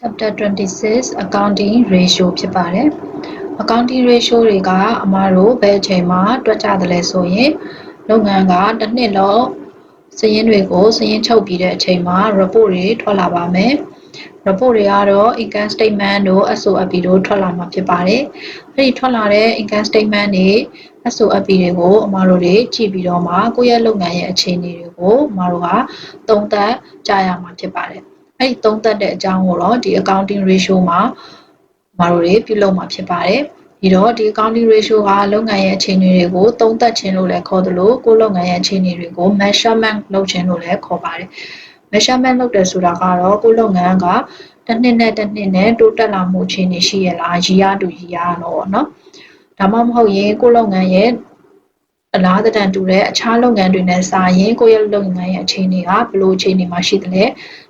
Chapter 26 Accounting Ratio ဖြစ်ပါတယ်။ Accounting Ratio တွေကအမားတို့ဘယ်အချိန်မှာတွက်ကြသလဲဆိုရင်လုပ်ငန်းကတစ်နှစ်လုံးစာရင်းတွေကိုစာရင်းချုပ်ပြီးတဲ့အချိန်မှာ report တွေထွက်လာပါမယ်။ report တွေကတော့ income statement တို့ SOP တို့ထွက်လာမှာဖြစ်ပါတယ်။အဲဒီထွက်လာတဲ့ income statement တွေ SOP တွေကိုအမားတို့တွေကြည့်ပြီးတော့မှကိုယ့်ရဲ့လုပ်ငန်းရဲ့အခြေအနေတွေကိုအမားတို့ကသုံးသပ်ကြရမှာဖြစ်ပါတယ်။ အဲ့ဒီသုံးသပ်တဲ့အကြောင်းကိုတော့ဒီ accounting ratio မှာမတို့တွေပြုလုပ်မှာဖြစ်ပါတယ်ဒီတော့ဒီ accounting ratio ကလုပ်ငန်းရဲ့အခြေအနေတွေကိုသုံးသပ်ခြင်းလို့လည်းခေါ်သလိုကိုလုပ်ငန်းရဲ့အခြေအနေတွေကို measurement လုပ်ခြင်းလို့လည်းခေါ်ပါတယ် measurement လုပ်တယ်ဆိုတာကတော့ကိုလုပ်ငန်းကတစ်နှစ်နဲ့တစ်နှစ်နဲ့တိုးတက်လာမှုအခြေအနေရှိရလားရည်ရတူရည်ရတော့เนาะဒါမှမဟုတ်ရင်ကိုလုပ်ငန်းရဲ့ အလားတန်တူတဲ့အခြားလုပ်ငန်းတွေနဲ့စာရင်ကိုယ့်ရဲ့လုပ်ငန်းရဲ့အခြေအနေကဘယ်လိုအခြေအနေမှာရှိသလဲ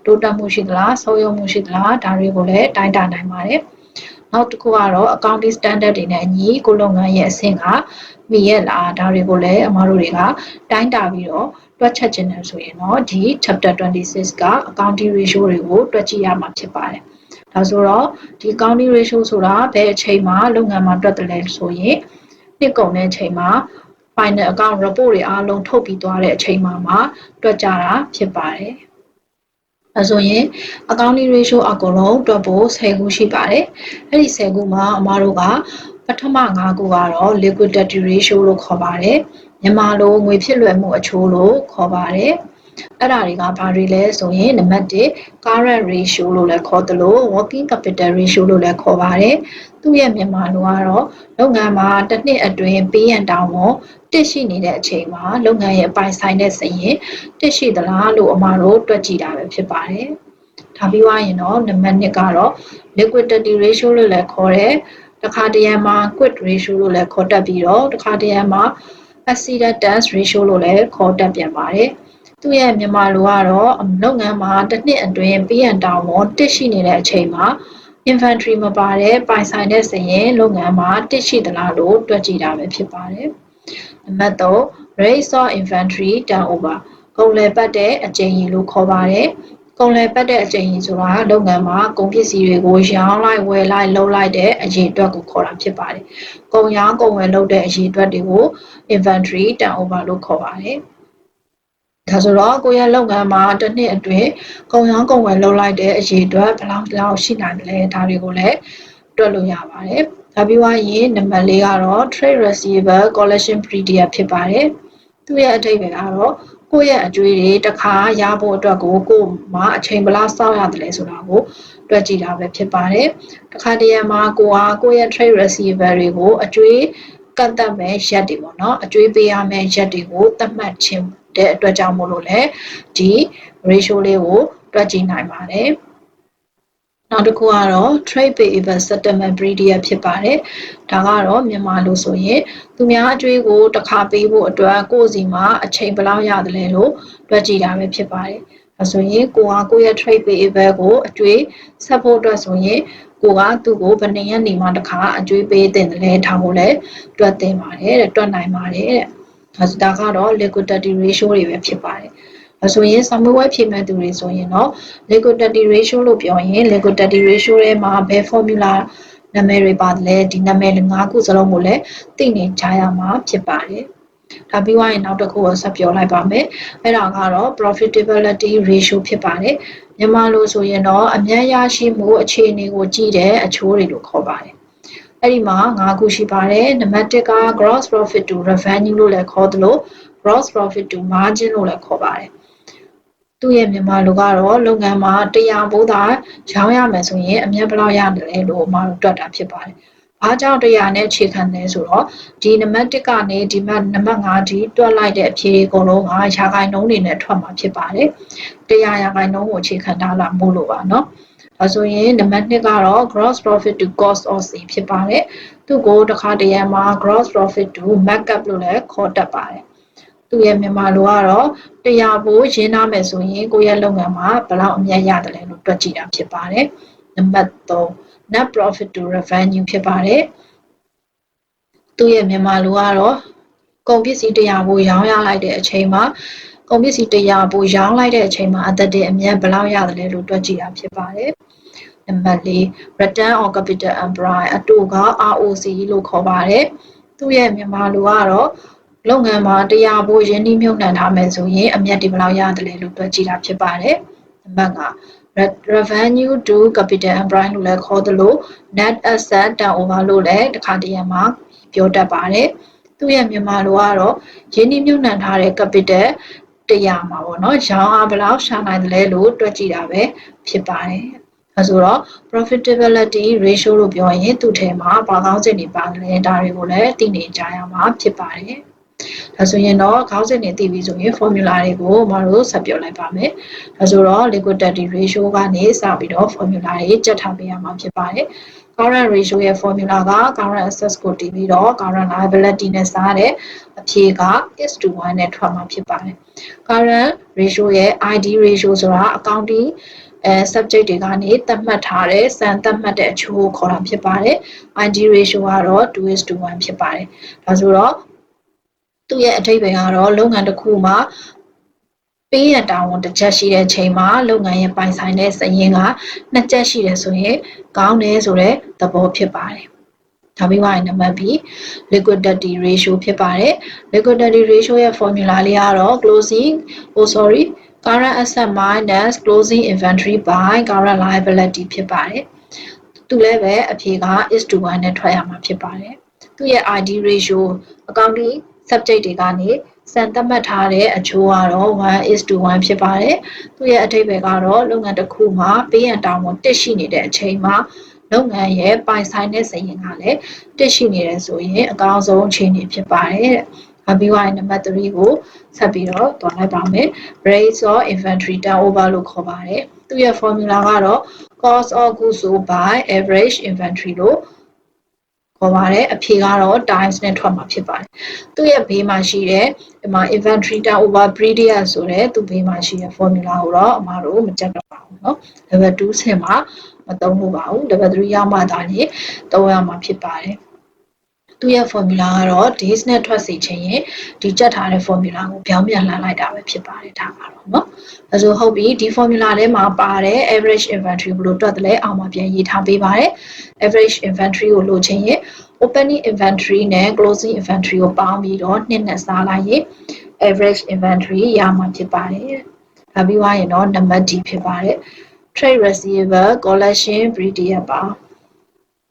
တိုးတက်မှုရှိသလားဆုံးယုံမှုရှိသလားဒါတွေကိုလည်းတိုင်းတာနိုင်ပါတယ်နောက်တစ်ခုကတော့ accounting standard တွေနဲ့အညီကိုလုပ်ငန်းရဲ့အဆင့်ကမီရဲ့လားဒါတွေကိုလည်းအမားတို့တွေကတိုင်းတာပြီးတော့တွက်ချက်ခြင်းတယ်ဆိုရင်တော့ဒီ chapter 26က accounting ratio တွေကိုတွက်ကြည့်ရမှာဖြစ်ပါတယ်ဒါဆိုတော့ဒီ accounting ratio ဆိုတာဘယ်အချိန်မှာလုပ်ငန်းမှာတွက်တယ်လဲဆိုရင်နှစ်ကုန်တဲ့အချိန်မှာ final account report တွေအားလုံးထုတ်ပြီးသွားတဲ့အချိန်မှာမှတွက်ကြတာဖြစ်ပါတယ်အဲဆိုရင် accounting ratio အကုန်လုံးတွက်ဖို့10ခုရှိပါတယ်အဲ့ဒီ10ခုမှာအမားတို့ကပထမ5ခုကတော့ liquidity ratio လို့ခေါ်ပါတယ်မြန်မာလိုငွေဖြစ်လွယ်မှုအချိုးလို့ခေါ်ပါတယ် အဲ့ဒါတွေကဘာတွေလဲဆိုရင်နံပါတ်1 current ratio လို့လည်းခေါ်သလို working capital ratio လို့လည်းခေါ်ပါတယ်သူ့ရဲ့မြန်မာလိုကတော့လုပ်ငန်းမှာတစ်နှစ်အတွင်းပေးရန်တောင်းဝန်တစ်ရှိနေတဲ့အချိန်မှာလုပ်ငန်းရဲ့ပိုင်ဆိုင်တဲ့စရင်တစ်ရှိသလားလို့အမှားတို့တွက်ကြည့်တာပဲဖြစ်ပါတယ်။ဒါပြီးွားရင်တော့နံပါတ်2ကတော့ liquidity ratio လို့လည်းခေါ်တယ်။တစ်ခါတရံမှာ quick ratio လို့လည်းခေါ်တတ်ပြီးတော့တစ်ခါတရံမှာ accident ratio လို့လည်းခေါ်တတ်ပြန်ပါတယ်။ သူ့ရဲ့မြန်မာလိုကတော့လုပ်ငန်းမှာတစ်နှစ်အတွင်းပေးရန်တောင်းဝန်တစ်ရှိနေတဲ့အချိန်မှာ inventory မပါတဲ့ပိုင်ဆိုင်တဲ့စရင်လုပ်ငန်းမှာတစ်ရှိသလားလို့တွက်ကြည့်တာပဲဖြစ်ပါတယ်။နံပါတ်3 rates of inventory turnover ကုန်လည်ပတ်တဲ့အကြိမ်ကြီးလို့ခေါ်ပါတယ်ကုန်လည်ပတ်တဲ့အကြိမ်ကြီးဆိုတာလုပ်ငန်းမှာကုန်ပစ္စည်းတွေကိုရောင်းလိုက်ဝယ်လိုက်လုပ်လိုက်တဲ့အရေးအတွက်ကိုခေါ်တာဖြစ်ပါတယ်။ကုန်ရောင်းကုန်ဝယ်လုပ်တဲ့အရေးအတွက်တွေကို inventory turnover လို့ခေါ်ပါတယ်။ ဒါဆိုတော့ကိုယ့်ရဲ့လုပ်ငန်းမှာတစ်နှစ်အတွင်းကုန်ရောင်းကုန်ဝယ်လုပ်လိုက်တဲ့အရေးအတွက်ဘယ်လောက်လောက်ရှိနိုင်တယ်လဲဒါတွေကိုလည်းတွက်လို့ရပါတယ်။ဒါပြီးွားရင်နံပါတ်၄ကတော့ trade receivable collection period ဖြစ်ပါတယ်သူ့ရဲ့အထိပ္ပယ်ကတော့ကိုယ့်ရဲ့အကျွေးတွေတစ်ခါရဖို့အတွက်ကိုကိုယ်မှာအချိန်ဘလောက်စောင့်ရတယ်လဲဆိုတာကိုတွက်ကြည့်တာပဲဖြစ်ပါတယ်တစ်ခါတရံမှာကိုကကိုယ့်ရဲ့ trade receivable တွေကိုအကျွေးကန့်သတ်မဲ့ရက်တွေပေါ့နော်အကျွေးပေးရမယ့်ရက်တွေကိုသတ်မှတ်ခြင်း တဲ့အတွက်ကြောင့်မို့လို့လဲဒီ ratio လေးကိုတွက်ကြည့်နိုင်ပါတယ်နောက်တစ်ခုကတော့ trade payable settlement period ဖြစ်ပါတယ်။ဒါကတော့မြန်မာလိုဆိုရင်သူများအကျွေးကိုတစ်ခါပေးဖို့အတွက်ကိုယ့်စီမှာအချိန်ဘယ်လောက်ရတယ်လဲလို့တွက်ကြည့်တာပဲဖြစ်ပါတယ်။ဒါဆိုရင်ကိုကကိုယ့်ရဲ့ trade payable ကိုအကျွေးဆက်ဖို့အတွက်ဆိုရင်ကိုကသူ့ကိုဘယ်နှစ်ရက်နေမှတစ်ခါအကျွေးပေးတင်တယ်လဲဒါကိုလည်းတွက်တင်ပါတယ်တဲ့တွက်နိုင်ပါတယ်တဲ့။ ဒါကတော့ liquidity ratio တွေပဲဖြစ်ပါတယ်။ဆိုရင်စာမေးပွဲဖြေမဲ့သူတွေဆိုရင်တော့ liquidity ratio လို့ပြောရင် liquidity ratio ထဲမှာဘယ် formula နာမည်တွေပါတယ်လဲဒီနာမည်၅ခုစလုံးကိုလည်းသိနေကြရမှာဖြစ်ပါတယ်ဒါပြီးွားရင်နောက်တစ်ခုကိုဆက်ပြောလိုက်ပါမယ်အဲ့ဒါကတော့ profitability ratio ဖြစ်ပါတယ်မြန်မာလိုဆိုရင်တော့အမြတ်ရရှိမှုအခြေအနေကိုကြည့်တဲ့အချိုးတွေလို့ခေါ်ပါတယ် အဲ့ဒီမှာ၅ခုရှိပါတယ်နံပါတ်1က gross profit to revenue လို့လည်းခေါ်သလို gross profit to margin လို့လည်းခေါ်ပါတယ်သူ့ရဲ့မြန်မာလူကတော့လုပ်ငန်းမှာ100ဘိုးသာရောင်းရမယ်ဆိုရင်အမြတ်ဘယ်လောက်ရတယ်လဲလို့အမတို့တွက်တာဖြစ်ပါတယ်။ဘာကြောင့်100နဲ့ခြေခံလဲဆိုတော့ဒီနံပါတ်1ကနေဒီမှနံပါတ်5ဒီတွက်လိုက်တဲ့အဖြေအကုန်လုံးကရာခိုင်နှုန်းတွေနဲ့ထွက်မှာဖြစ်ပါတယ်။100ရာခိုင်နှုန်းကိုခြေခံထားလာမို့လို့ပါနော်။ ဒါဆိုရင်နံပါတ်2ကတော့ gross profit to cost of sale ဖြစ်ပါတယ်။သူ့ကိုတစ်ခါတရံမှာ gross profit to markup လို့လည်းခေါ်တတ်ပါတယ်။သူ့ရဲ့မြန်မာလိုကတော့တရားဖို့ရင်းနှမယ်ဆိုရင်ကိုယ့်ရဲ့လုပ်ငန်းမှာဘယ်လောက်အမြတ်ရတယ်လဲလို့တွက်ကြည့်တာဖြစ်ပါတယ်နံပါတ်3 net profit to revenue ဖြစ်ပါတယ်သူ့ရဲ့မြန်မာလိုကတော့ကုန်ပစ္စည်းတရားဖို့ရောင်းရလိုက်တဲ့အချိန်မှာကုန်ပစ္စည်းတရားဖို့ရောင်းလိုက်တဲ့အချိန်မှာအသက်တဲ့အမြတ်ဘယ်လောက်ရတယ်လဲလို့တွက်ကြည့်တာဖြစ်ပါတယ် နံပါတ်၄ return on capital employed အတူက ROC လို့ခေါ်ပါတယ်သူ့ရဲ့မြန်မာလိုကတော့လုပ်ငန်းမှာတရားဖို့ရင်းနှီးမြှုပ်နှံထားမယ်ဆိုရင်အမြတ်ဒီဘယ်လောက်ရတယ်လဲလို့တွက်ကြည့်တာဖြစ်ပါတယ်နံပါတ်5 revenue to capital employed လို့လည်းခေါ်သလို net asset turnover လို့လည်းတစ်ခါတည်းမှာပြောတတ်ပါတယ်သူ့ရဲ့မြန်မာလိုကတော့ရင်းနှီးမြှုပ်နှံထားတဲ့ capital တရားမှာပေါ့နော်ရောင်းအားဘယ်လောက်ရှာနိုင်တယ်လဲလို့တွက်ကြည့်တာပဲဖြစ်ပါတယ် အဲဆိုတော့ profitability ratio လို့ပြောရင်သူ့ထဲမှာဘာကောင်းချက်တွေပါတယ်ဒါတွေကိုလည်းသိနေကြရမှာဖြစ်ပါတယ်ဒါဆိုရင်တော့ခေါင်းစဉ်တွေသိပြီဆိုရင် formula တွေကိုမတို့ဆက်ပြောလိုက်ပါမယ်။ဒါဆိုတော့ liquidity ratio ကနေစပြီးတော့ formula တွေကြက်ထားပေးရမှာဖြစ်ပါတယ်။ current ratio ရဲ့ formula က current assets ကိုတည်ပြီးတော့ current liability နဲ့စားတဲ့အဖြေက is to 1နဲ့ထွက်မှာဖြစ်ပါတယ်။ current ratio ရဲ့ ID ratio ဆိုတာ accounting အဲ subject တွေကနေသတ်မှတ်ထားတဲ့စံသတ်မှတ်တဲ့အချိုးကိုခေါ်တာဖြစ်ပါတယ်။ ID ratio ကတော့2:1ဖြစ်ပါတယ်။ဒါဆိုတော့သူ့ရဲ့အထိပ္ပယ်ကတော့လုပ်ငန်းတစ်ခုမှာပေးရတာဝန်တစ်ချက်ရှိတဲ့ချိန်မှာလုပ်ငန်းရဲ့ပိုင်ဆိုင်တဲ့စရင်ကနှစ်ချက်ရှိတယ်ဆိုရင်ကောင်းတယ်ဆိုတဲ့သဘောဖြစ်ပါတယ်။ဒါပြီးသွားရင်နံပါတ် B liquidity ratio ဖြစ်ပါတယ် liquidity ratio ရဲ့ formula လေးကတော့ closing oh sorry current asset minus closing inventory by current liability ဖြစ်ပါတယ်။သူလည်းပဲအဖြေက is to 1နဲ့ထွက်ရမှာဖြစ်ပါတယ်။သူ့ရဲ့ ID ratio accounting subject တွေကနေစံသတ်မှတ်ထားတဲ့အချိုးကတော့1:1ဖြစ်ပါတယ်။သူ့ရဲ့အထိပ္ပယ်ကတော့လုပ်ငန်းတစ်ခုမှာပေးရန်တောင်းဝန်တက်ရှိနေတဲ့အချိန်မှာလုပ်ငန်းရဲ့ပိုင်ဆိုင်တဲ့စရင်ကလည်းတက်ရှိနေတယ်ဆိုရင်အကောင်းဆုံးအခြေအနေဖြစ်ပါတယ်တဲ့။အ ပြီးဝိုင်းနံပါတ်3ကိုဆက်ပြီးတော့တွားလိုက်ပါမယ်။ rates of inventory turnover လို့ခေါ်ပါတယ်။သူ့ရဲ့ formula ကတော့ cost of goods sold by average inventory လို့ခေါ်ပါတယ်အဖြေကတော့ times နဲ့ထွက်မှာဖြစ်ပါတယ်သူ့ရဲ့ဘေးမှာရှိတဲ့ဒီမှာ inventory turnover previous ဆိုတဲ့သူ့ဘေးမှာရှိတဲ့ formula ကိုတော့အမှားတို့မကြက်တော့ပါဘူးเนาะ level 2ဆင့်မှာမသုံးဖို့ပါဘူး level 3ရောက်မှသာလေသုံးရမှာဖြစ်ပါတယ် သူ့ရဲ့ formula ကတော့ days နဲ့ထွက်စီခြင်းရင်ဒီကြက်ထားတဲ့ formula ကိုပြောင်းပြန်လှန်လိုက်တာပဲဖြစ်ပါတယ်ဒါကတော့เนาะအဲဆိုဟုတ်ပြီဒီ formula ထဲမှာပါတဲ့ average inventory ဘယ်လိုတွက်တယ်လဲအောင်မှာပြန်ရေးထားပေးပါတယ် average inventory ကိုလိုချင်ရင် opening inventory နဲ့ closing inventory ကိုပေါင်းပြီးတော့နှစ်နဲ့စားလိုက်ရင် average inventory ရမှာဖြစ်ပါတယ်ဒါပြီးွားရင်တော့နံပါတ် D ဖြစ်ပါတယ် trade receiver collection period ပါ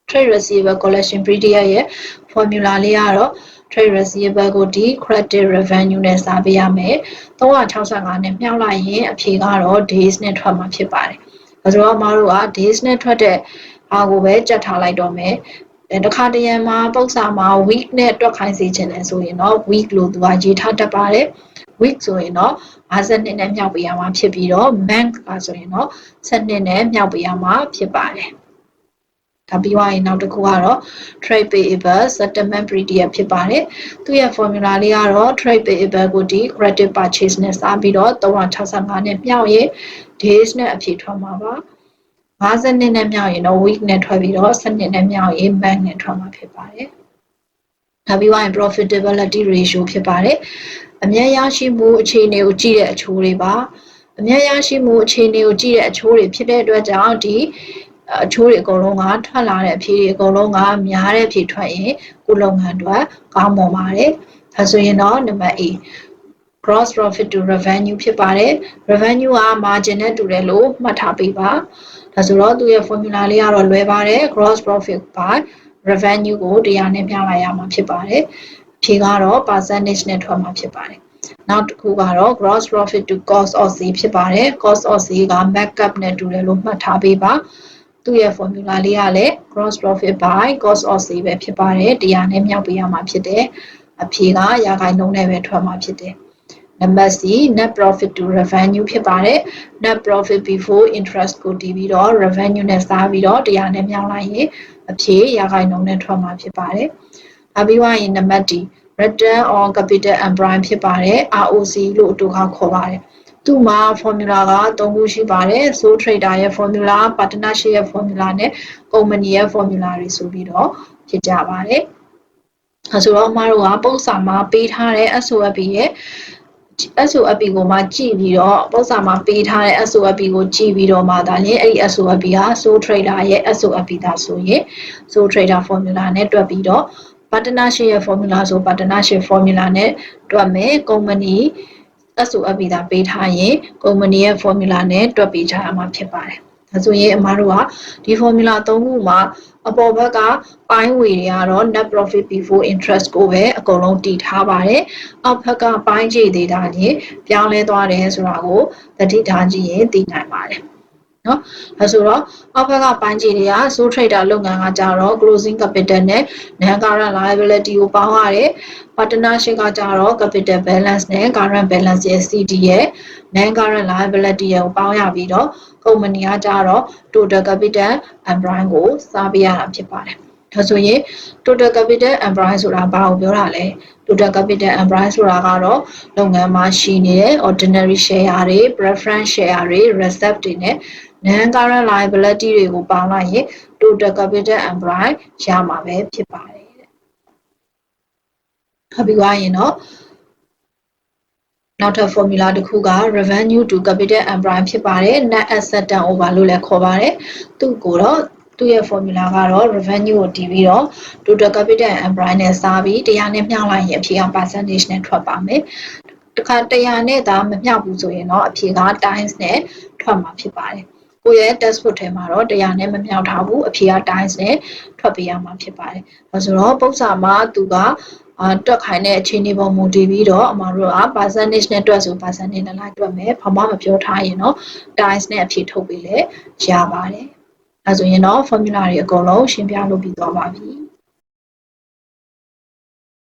trade receiver collection period ရဲ့ formula လေးကတော့ trade receivable ကိုဒီ credit revenue နဲ့စားပေးရမယ်365နဲ့မြှောက်လိုက်ရင်အဖြေကတော့ days နဲ့ထွက်မှာဖြစ်ပါတယ်အဲဆိုတော့မတို့က days နဲ့ထွက်တဲ့အားကိုပဲကြက်ထားလိုက်တော့မယ်တခါတရံမှာပု္ပ္ပစာမှာ week နဲ့တွက်ခိုင်းစေချင်တယ်ဆိုရင်တော့ week လို့သူကရေးထားတတ်ပါတယ် week ဆိုရင်တော့52နဲ့မြောက်ပေးရမှာဖြစ်ပြီးတော့ month ကဆိုရင်တော့7နဲ့မြောက်ပေးရမှာဖြစ်ပါတယ် ဒါပြီးသွားရင်နောက်တစ်ခုကတော့ trade payable settlement period ဖြစ်ပါတယ်သူရဲ့ formula လေးကတော့ trade payable ကိုဒီ credit purchase နဲ့စားပြီးတော့365နဲ့မြောက်ရင် days နဲ့အဖြေထွက်မှာပါ50နှစ်နဲ့မြောက်ရင်တော့ week နဲ့ထွက်ပြီးတော့7နှစ်နဲ့မြောက်ရင် month နဲ့ထွက်မှာဖြစ်ပါတယ်နောက်ပြီးရင် profitability ratio ဖြစ်ပါတယ်အမြတ်ရရှိမှုအခြေအနေကိုကြည့်တဲ့အချိုးတွေပါအမြတ်ရရှိမှုအခြေအနေကိုကြည့်တဲ့အချိုးတွေဖြစ်တဲ့အတွက်ကြောင့်ဒီ အချိုးတွေအကုန်လုံးကထွက်လာတဲ့အဖြေတွေအကုန်လုံးကများတဲ့အဖြေထွက်ရင်ကိုလုပ်ငန်းအတွက်ကောင်းမွန်ပါတယ်ဒါဆိုရင်တော့နံပါတ် A gross profit to revenue ဖြစ်ပါတယ် revenue က margin နဲ့တူတယ်လို့မှတ်ထားပေးပါဒါဆိုတော့သူရဲ့ formula လေးကတော့လွယ်ပါတယ် gross profit by revenue ကိုတရားနဲ့ပြလိုက်ရမှာဖြစ်ပါတယ်ဖြေကတော့ percentage နဲ့ထွက်မှာဖြစ်ပါတယ်နောက်တစ်ခုကတော့ gross profit to cost of sale ဖြစ်ပါတယ် cost of sale က markup နဲ့တူတယ်လို့မှတ်ထားပေးပါ သူ့ရဲ့ formula လေးကလည်း gross profit by cost of sale ပဲဖြစ်ပါတယ်တရားနဲ့မြောက်ပေးရမှာဖြစ်တယ်အဖြေကရာခိုင်နှုန်းနဲ့ပဲထွက်မှာဖြစ်တယ်နံပါတ် C net profit to revenue ဖြစ်ပါတယ် net profit before interest ကိုတည်ပြီးတော့ revenue နဲ့စားပြီးတော့တရားနဲ့မြောက်လိုက်ရင်အဖြေရာခိုင်နှုန်းနဲ့ထွက်မှာဖြစ်ပါတယ်။နောက်ပြီးွားရင်နံပါတ် D return on capital employed ဖြစ်ပါတယ် ROC လို့အတူခေါ်ခေါ်ပါတယ်။ သူ့မှာ formula က၃ခုရှိပါတယ် sole trader ရဲ့ formula partnership ရဲ့ formula နဲ့ company ရဲ့ formula တွေဆိုပြီးတော့ဖြစ်ကြပါတယ်။အဲဆိုတော့အမတို့ကပုံစံမှာပေးထားတဲ့ SOP ရဲ့ SOP ကိုမှကြည့်ပြီးတော့ပုံစံမှာပေးထားတဲ့ SOP ကိုကြည့်ပြီးတော့မှဒါလည်းအဲ့ဒီ SOP ဟာ Sole Trader ရဲ့ SOP ဒါဆိုရင် Sole Trader formula နဲ့တွက်ပြီးတော့ partnership ရဲ့ formula ဆို partnership formula နဲ့တွက်မယ် company SOP ဒါပေးထားရင် company ရဲ့ formula နဲ့တွက်ပေးကြရမှာဖြစ်ပါတယ်ဒါဆိုရင်အမားတို့ကဒီ formula ၃ခုမှာအပေါ်ဘက်ကပိုင်းဝေတွေကတော့ net profit before interest ကိုပဲအကုန်လုံးတည်ထားပါတယ်။အောက်ဘက်ကပိုင်းခြေသေးတာညပြောင်းလဲသွားတယ်ဆိုတာကိုသတိထားကြည့်ရင်သိနိုင်ပါတယ်။ နော်အဲဆိုတော့အောက်ဘက်ကပိုင်းခြေတွေက sole trader လုပ်ငန်းကကြတော့ closing capital နဲ့ non current liability ကိုပေါင်းရတယ် partnership ကကြတော့ capital balance နဲ့ current balance ရဲ့ CD ရဲ့ non current liability ရဲ့ကိုပေါင်းရပြီးတော့ company ကကြတော့ total capital and prime ကိုစားပေးရတာဖြစ်ပါတယ်ဒါဆိုရင် total capital and prime ဆိုတာဘာကိုပြောတာလဲ total capital and prime ဆိုတာကတော့လုပ်ငန်းမှာရှိနေတဲ့ ordinary share တွေ preference share တွေ reserve တွေနဲ့ non current liability တွေကိုပေါင်းလိုက်ရင် total capital and prime ရမှာပဲဖြစ်ပါတယ်တဲ့ဟုတ်ပြီသွားရင်တော့နောက်ထပ် formula တစ်ခုက revenue to capital and prime ဖြစ်ပါတယ် net asset turnover လို့လည်းခေါ်ပါတယ်သူ့ကိုတော့သူ့ရဲ့ formula ကတော့ revenue ကိုတည်ပြီးတော့ total capital and prime နဲ့စားပြီးတရားနဲ့မျှလိုက်ရင်အဖြေက percentage နဲ့ထွက်ပါမယ်တခါတရားနဲ့ဒါမမျှဘူးဆိုရင်တော့အဖြေက times နဲ့ထွက်မှာဖြစ်ပါတယ် ကိုယ့်ရဲ့ test book ထဲမှာတော့တရားနဲ့မမြောက်ထားဘူးအဖြေက times နဲ့ထွက်ပေးရမှာဖြစ်ပါတယ်ဒါဆိုတော့ပု္ပ္ပာမှာသူကအာတွက်ခိုင်းတဲ့အခြေအနေပေါ်မူတည်ပြီးတော့အမတို့က percentage နဲ့တွက်ဆို percentage နဲ့လိုက်တွက်မယ်ဘာမှမပြောထားရင်တော့ times နဲ့အဖြေထုတ်ပေးလဲရပါတယ်အဲဆိုရင်တော့ formula တွေအကုန်လုံးရှင်းပြလုပ်ပြီးသွားပါပြီ